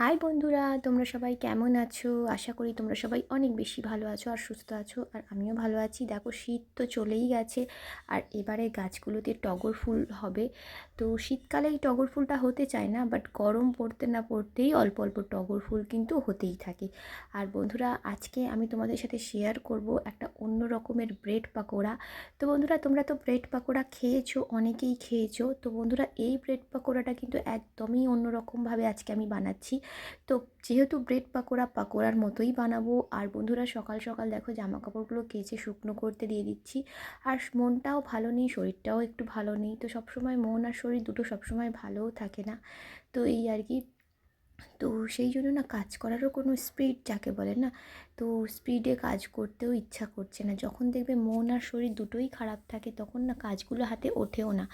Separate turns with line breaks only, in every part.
High বন্ধুরা, তোমরা সবাই কেমন আছো? আশা করি তোমরা সবাই অনেক বেশি ভালো আছো আর সুস্থ আছো, আর আমিও ভালো আছি। দেখো, শীত তো চলেই গেছে, আর এবারে গাছগুলোতে টগর ফুল হবে। তো শীতকালে এই টগর ফুলটা হতে চায় না বাট গরম পড়তে না পড়তেই অল্প অল্প টগর ফুল কিন্তু হতেই থাকে। আর বন্ধুরা, আজকে আমি তোমাদের সাথে শেয়ার করব একটা অন্য রকমের ব্রেড পাকোড়া। তো বন্ধুরা, তোমরা তো ব্রেড পাকোড়া খেয়েছো, অনেকেই খেয়েছো। তো বন্ধুরা, এই ব্রেড পাকোড়াটা কিন্তু একদমই অন্যরকমভাবে আজকে আমি বানাচ্ছি। তো যেহেতু ব্রেড পাকোড়া পাকোড়ার মতোই বানাবো, আর বন্ধুরা, সকাল সকাল দেখো জামা কাপড়গুলো কেচে শুকনো করতে দিয়ে দিচ্ছি। আর মনটাও ভালো নেই, শরীরটাও একটু ভালো নেই। তো সবসময় মন আর শরীর দুটো সবসময় ভালোও থাকে না। তো এই আর কি। তো সেই জন্য না কাজ করারও কোনো স্পিড যাকে বলে না, তো স্পিডে কাজ করতেও ইচ্ছা করছে না। যখন দেখবে মন আর শরীর দুটোই খারাপ থাকে তখন না কাজগুলো হাতে ওঠেও না।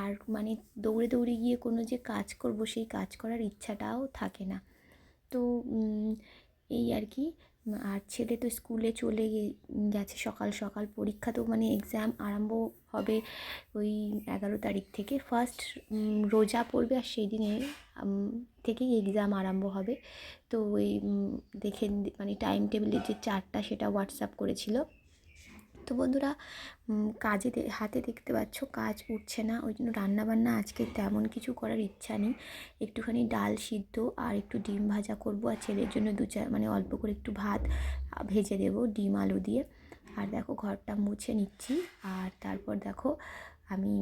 আর মানে দৌড়ে দৌড়ে গিয়ে কোনো যে কাজ করব সেই কাজ করার ইচ্ছাটাও থাকে না। তো এই আর কি। আর ছেলে তো স্কুলে চলে গেছে সকাল সকাল। পরীক্ষা তো মানে এক্সাম আরম্ভ হবে ওই এগারো তারিখ থেকে। ফার্স্ট রোজা পড়বে আর সেই দিনে থেকেই এক্সাম আরম্ভ হবে। তো ওই দেখে মানে টাইম টেবিলের যে চারটা সেটা হোয়াটসঅ্যাপ করেছিল। তো বন্ধুরা কাজে হাতে দেখতে পাচ্ছ কাজ উঠছে না। ওই জন্য রান্নাবান্না আজকে তেমন কিছু করার ইচ্ছা নেই। একটুখানি ডাল সিদ্ধ আর একটু ডিম ভাজা করব আর ছেলের জন্য দু চার মানে অল্প করে একটু ভাত ভেজে দেব ডিম আলু দিয়ে। আর দেখো ঘরটা মুছে নিচ্ছি। আর তারপর দেখো আমি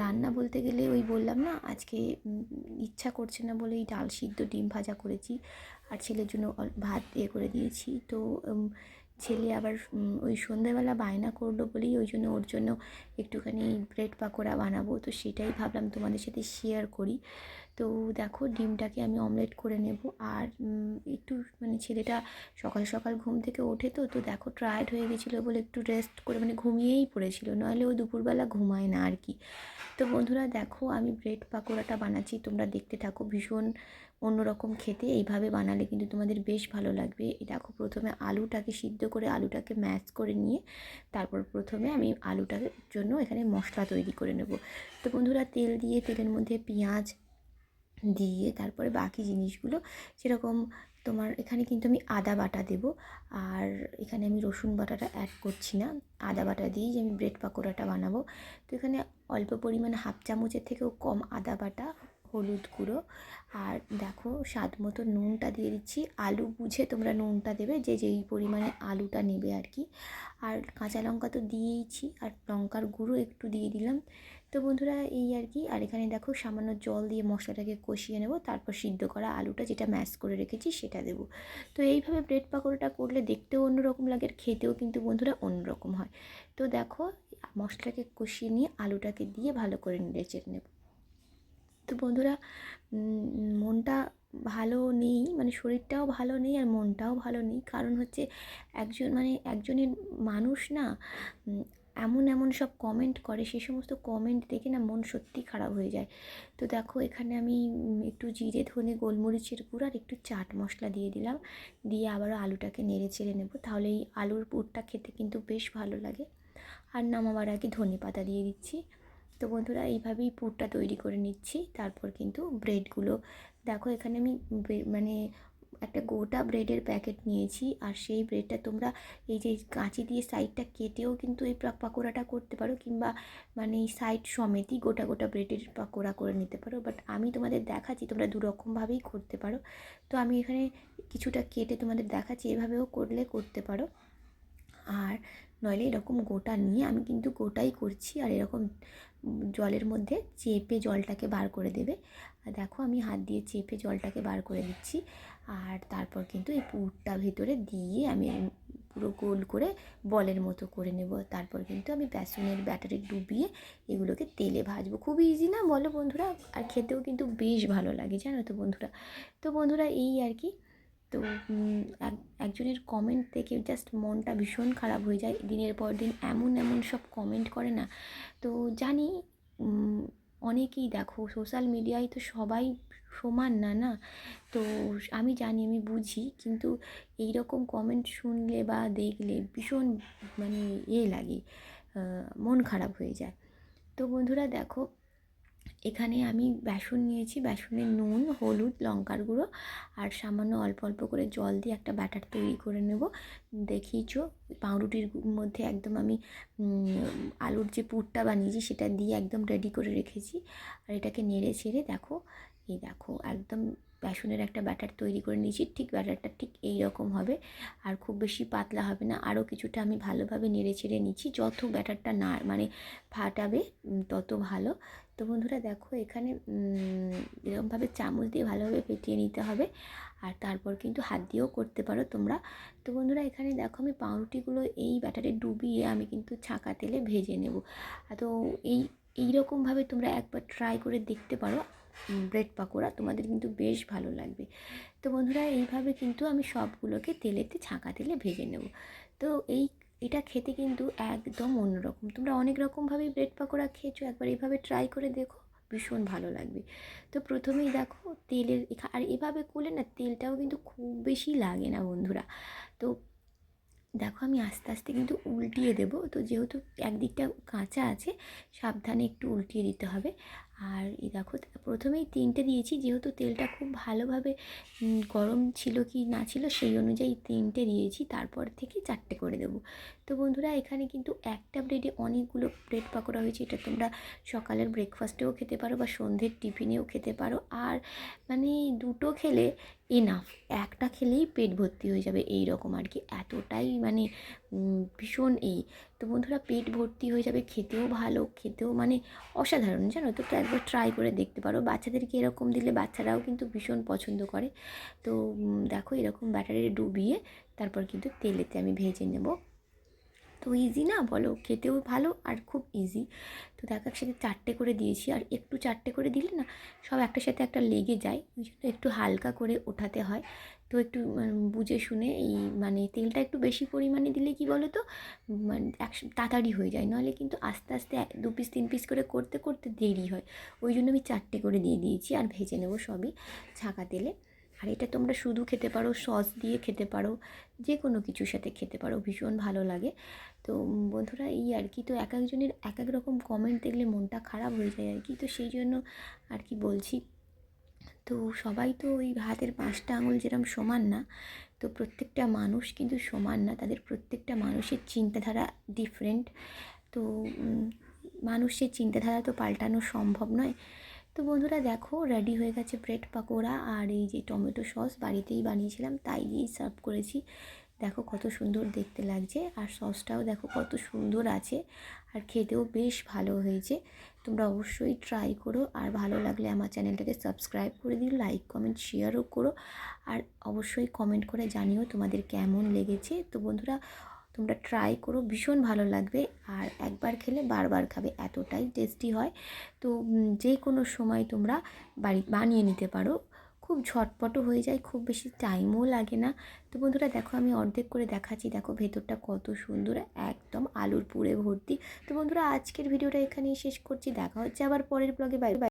রান্না বলতে গেলে ওই বললাম না, আজকে ইচ্ছা করছে না বলে এই ডাল সিদ্ধ, ডিম ভাজা করেছি। আর ছেলের জন্য ভাত দিয়ে করে দিয়েছি। তো ছেলে আবার ওই সন্ধ্যাবেলা বায়না করল বলেই ওই জন্য ওর জন্য একটুখানি ব্রেড পাকোড়া বানাবো। তো সেটাই ভাবলাম তোমাদের সাথে শেয়ার করি। তো দেখো ডিমটাকে আমি অমলেট করে নেব আর একটু মানে ছেলেটা সকাল সকাল ঘুম থেকে ওঠে তো তো দেখো টায়ার্ড হয়ে গেছিল বলে একটু রেস্ট করে মানে ঘুমিয়েই পড়েছিল নাহলে ও দুপুরবেলা ঘুমায় না আর কি। তো বন্ধুরা দেখো আমি ব্রেড পাকোড়াটা বানাচ্ছি, তোমরা দেখতে থাকো ভীষণ অন্যরকম খেতে, এইভাবে বানালে কিন্তু তোমাদের বেশ ভালো লাগবে। দেখো প্রথমে আলুটাকে সিদ্ধ করে আলুটাকে ম্যাশ করে নিয়ে, তারপর প্রথমে আমি আলুটার জন্য এখানে মশলা তৈরি করে নেব। তো বন্ধুরা তেল দিয়ে তেলের মধ্যে পেঁয়াজ দিয়ে তারপরে বাকি জিনিসগুলো যেরকম তোমার এখানে কিন্তু আমি আদা বাটা দেব। আর এখানে আমি রসুন বাটাটা অ্যাড করছি না। আদা বাটা দিয়েই যে আমি ব্রেড পাকোড়াটা বানাবো। তো এখানে অল্প পরিমাণে হাফ চামচের থেকেও কম আদা বাটা হলুদ গুঁড়ো। আর দেখো, স্বাদ মতো নুনটা দিয়ে দিচ্ছি। আলু বুঝে তোমরা নুনটা দেবে, যে যেই পরিমাণে আলুটা নেবে আর কি। আর কাঁচা লঙ্কা তো দিয়েইছি, আর লঙ্কার গুঁড়ো একটু দিয়ে দিলাম। তো বন্ধুরা, এই আর কি। আর এখানে দেখো, সামান্য জল দিয়ে মশলাটাকে কষিয়ে নেব। তারপর সিদ্ধ করা আলুটা যেটা ম্যাশ করে রেখেছি, সেটা দেব। তো এইভাবে ব্রেড পাকোড়াটা করলে দেখতেও অন্যরকম লাগে, আর খেতেও কিন্তু বন্ধুরা অন্যরকম হয়। তো দেখো, মশলাটাকে কষিয়ে নিয়ে আলুটাকে দিয়ে ভালো করে নেড়ে চেড়ে নেব। তো বন্ধুরা মনটা ভালো নেই মানে শরীরটাও ভালো নেই আর মনটাও ভালো নেই। কারণ হচ্ছে একজন মানে একজনের মানুষ না এমন এমন সব কমেন্ট করে সেই সমস্ত কমেন্ট দেখে না মন সত্যি খারাপ হয়ে যায়। তো দেখো, এখানে আমি একটু জিরে, ধনে, গোলমরিচের গুঁড়ো আর একটু চাট মশলা দিয়ে দিলাম। দিয়ে আবারও আলুটাকে নেড়ে চেড়ে নেব। তাহলে এই আলুর পুরটা খেতে কিন্তু বেশ ভালো লাগে। আর নামাবার আগে ধনে পাতা দিয়ে দিচ্ছি। তো বন্ধুরা, এইভাবেই পুরটা তৈরি করে নিচ্ছি। তারপর কিন্তু ব্রেডগুলো, দেখো এখানে আমি মানে একটা গোটা ব্রেডের প্যাকেট নিয়েছি। আর সেই ব্রেডটা তোমরা এই যে কাঁচি দিয়ে সাইডটা কেটেও কিন্তু এই পাকোড়াটা করতে পারো কিংবা মানে এই সাইড সমেতই গোটা গোটা ব্রেডের পাকোড়া করে নিতে পারো। বাট আমি তোমাদের দেখাচ্ছি, তোমরা দুরকমভাবেই করতে পারো। তো আমি এখানে কিছুটা কেটে তোমাদের দেখাচ্ছি, এভাবেও করলে করতে পারো। আর নইলে এরকম গোটা নিয়ে আমি কিন্তু গোটাই করছি। আর এরকম জলের মধ্যে চেপে জলটাকে বার করে দেবে। দেখো আমি হাত দিয়ে চেপে জলটাকে বার করে দিচ্ছি আর তারপর কিন্তু এই পুরটা ভেতরে দিয়ে আমি পুরো গোল করে বলের মতো করে নেব। তারপর কিন্তু আমি বেসনের ব্যাটারে ডুবিয়ে এগুলোকে তেলে ভাজবো। খুব ইজি না বলো বন্ধুরা? আর খেতেও কিন্তু বেশ ভালো লাগে, জানো তো বন্ধুরা? তো বন্ধুরা এই আর কি তো একজনের কমেন্ট দেখে জাস্ট মনটা ভীষণ খারাপ হয়ে যায়। দিনের পর দিন এমন এমন সব কমেন্ট করে না। তো জানি অনেকেই দেখো সোশ্যাল মিডিয়ায় তো সবাই সমান না না? তো আমি জানি, আমি বুঝি, কিন্তু এই রকম কমেন্ট শুনলে বা দেখলে ভীষণ মানে এ লাগে মন খারাপ হয়ে যায়। তো বন্ধুরা দেখো এখানে আমি বেসন নিয়েছি বেসনে নুন, হলুদ, লঙ্কার গুঁড়ো আর সামান্য অল্প অল্প করে জল দিয়ে একটা ব্যাটার তৈরি করে নেব। দেখিয়েছো, পাউরুটির মধ্যে একদম আমি আলুর যে পুরটা বানিয়েছি সেটা দিয়ে একদম রেডি করে রেখেছি। আর এটাকে নেড়ে ছেড়ে দেখো, এই দেখো একদম বেসনের একটা ব্যাটার তৈরি করে নিয়েছি, ঠিক ব্যাটারটা ঠিক এই রকম হবে আর খুব বেশি পাতলা হবে না। আরও কিছুটা আমি ভালোভাবে নেড়ে ছেড়ে নিচ্ছি, যত ব্যাটারটা না মানে ফাটাবে তত ভালো। তো বন্ধুরা দেখো এখানে এরকমভাবে চামচ দিয়ে ভালোভাবে পেটিয়ে নিতে হবে। আর তারপর কিন্তু হাত দিয়েও করতে পারো তোমরা। তো বন্ধুরা এখানে দেখো আমি পাউরুটিগুলো এই ব্যাটারে ডুবিয়ে আমি কিন্তু ছাঁকা তেলে ভেজে নেব। তো এই, এইরকমভাবে তোমরা একবার ট্রাই করে দেখতে পারো ব্রেড পাকোড়া। তোমাদের কিন্তু বেশ ভালো লাগবে। তো বন্ধুরা এইভাবে কিন্তু আমি সবগুলোকে তেলেতে, ছাঁকা তেলে ভেজে নেব। তো এই এটা খেতে কিন্তু একদম অন্যরকম। তোমরা অনেক রকমভাবেই ব্রেড পাকোড়া খেয়েছো, একবার এভাবে ট্রাই করে দেখো, ভীষণ ভালো লাগবে। তো প্রথমেই দেখো তেলের আর এভাবে করলে না তেলটাও কিন্তু খুব বেশি লাগে না বন্ধুরা। তো দেখো আমি আস্তে আস্তে কিন্তু উল্টিয়ে দেবো। তো যেহেতু একদিকটা কাঁচা আছে, সাবধানে একটু উল্টিয়ে দিতে হবে। আর এই দেখো, প্রথমেই তিনটে দিয়েছি, যেহেতু তেলটা খুব ভালোভাবে গরম ছিল কি না ছিল সেই অনুযায়ী তিনটে দিয়েছি, তারপর থেকে চারটে করে দেবো। তো বন্ধুরা, এখানে কিন্তু একটা ব্রেডে অনেকগুলো ব্রেড পাকোড়া হয়েছে, এটা তোমরা সকালের ব্রেকফাস্টেও খেতে পারো বা সন্ধ্যের টিফিনেও খেতে পারো। আর মানে দুটো খেলে এনাফ একটা খেলেই পেট ভর্তি হয়ে যাবে এই রকম আর কি। এতটাই মানে ভীষণ এই। তো বন্ধুরা, পেট ভর্তি হয়ে যাবে, খেতেও ভালো, খেতেও মানে অসাধারণ, জানো তো? তো একবার ট্রাই করে দেখতে পারো। বাচ্চাদেরকে এরকম দিলে বাচ্চারাও কিন্তু ভীষণ পছন্দ করে। তো দেখো এরকম ব্যাটারে ডুবিয়ে তারপর কিন্তু তেলেতে আমি ভেজে নেব। তো ইজি না? বলো, খেতেও ভালো আর খুব ইজি তো দেখো, একসাথে চারটে করে দিয়েছি। আর একটু চারটে করে দিলে না, সব একটার সাথে একটা লেগে যায়। ওই জন্য একটু হালকা করে ওঠাতে হয়। তো একটু বুঝে শুনে এই মানে তেলটা একটু বেশি পরিমাণে দিলে কি বলো তো মানে এক তাড়াতাড়ি হয়ে যায়। নাহলে কিন্তু আস্তে আস্তে দু পিস তিন পিস করে করতে করতে দেরি হয়। ওই জন্য আমি চারটে করে দিয়ে দিয়েছি। আর ভেজে নেব সবই ছাঁকা তেলে। আর এটা তোমরা শুধু খেতে পারো, সস দিয়ে খেতে পারো যে কোনো কিছুর সাথে খেতে পারো, ভীষণ ভালো লাগে। তো বন্ধুরা, এই আর কি, তো এক একজনের এক এক রকম কমেন্ট দেখলে মনটা খারাপ হয়ে যায় আর কি। তো সেই জন্য আর কি বলছি, তো সবাই তো ওই হাতের পাঁচটা আঙুল যেরকম সমান না, তো প্রত্যেকটা মানুষ কিন্তু সমান না, তাদের প্রত্যেকটা মানুষের চিন্তাধারা ডিফারেন্ট তো মানুষের চিন্তাধারা তো পাল্টানো সম্ভব নয়। তো বন্ধুরা দেখো রেডি হয়ে গেছে ব্রেড পাকোড়া আর এই যে টমেটো সস বাড়িতেই বানিয়েছিলাম, তাই দিয়েই সার্ভ করেছি। দেখো কত সুন্দর দেখতে লাগছে আর সসটাও দেখো কত সুন্দর আছে আর খেতেও বেশ ভালো হয়েছে। তোমরা অবশ্যই ট্রাই করো আর ভালো লাগলে আমার চ্যানেলটাকে সাবস্ক্রাইব করে দিও লাইক কমেন্ট শেয়ারও করো আর অবশ্যই কমেন্ট করে জানিও তোমাদের কেমন লেগেছে। তো বন্ধুরা তোমরা ট্রাই করো, ভীষণ ভালো লাগবে। আর একবার খেলে বারবার খাবে, এতটাই টেস্টি হয়। তো যে কোনো সময় তোমরা বাড়ি, বানিয়ে নিতে পারো। খুব ঝটপটও হয়ে যায়, খুব বেশি টাইমও লাগে না। তো বন্ধুরা, দেখো আমি অর্ধেক করে দেখাচ্ছি। দেখো ভেতরটা কত সুন্দর, একদম আলুর পুরে ভর্তি। তো বন্ধুরা, আজকের ভিডিওটা এখানেই শেষ করছি। দেখা হচ্ছে আবার পরের ব্লগে বাই বাই